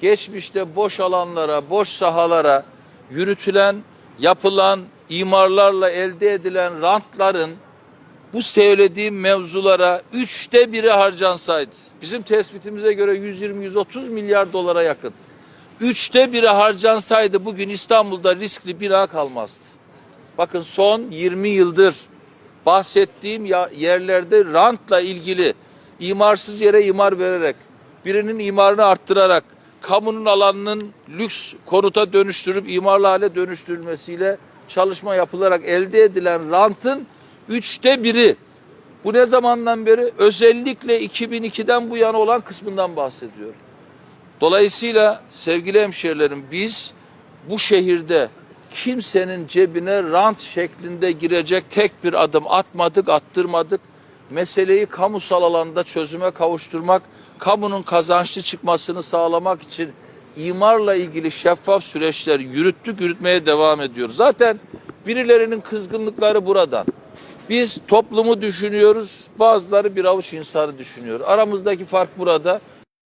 geçmişte boş alanlara, boş sahalara yürütülen, yapılan imarlarla elde edilen rantların bu söylediğim mevzulara üçte biri harcansaydı, bizim tespitimize göre 120-130 milyar dolara yakın, üçte biri harcansaydı bugün İstanbul'da riskli bina kalmazdı. Bakın son 20 yıldır bahsettiğim yerlerde rantla ilgili imarsız yere imar vererek, birinin imarını arttırarak, kamunun alanının lüks konuta dönüştürüp imarlı hale dönüştürülmesiyle çalışma yapılarak elde edilen rantın üçte biri. Bu ne zamandan beri? Özellikle 2002'den bu yana olan kısmından bahsediyorum. Dolayısıyla sevgili hemşehrilerim biz bu şehirde kimsenin cebine rant şeklinde girecek tek bir adım atmadık, attırmadık. Meseleyi kamusal alanda çözüme kavuşturmak, kamunun kazançlı çıkmasını sağlamak için imarla ilgili şeffaf süreçler yürüttük, yürütmeye devam ediyoruz. Zaten birilerinin kızgınlıkları buradan. Biz toplumu düşünüyoruz, bazıları bir avuç insanı düşünüyor. Aramızdaki fark burada.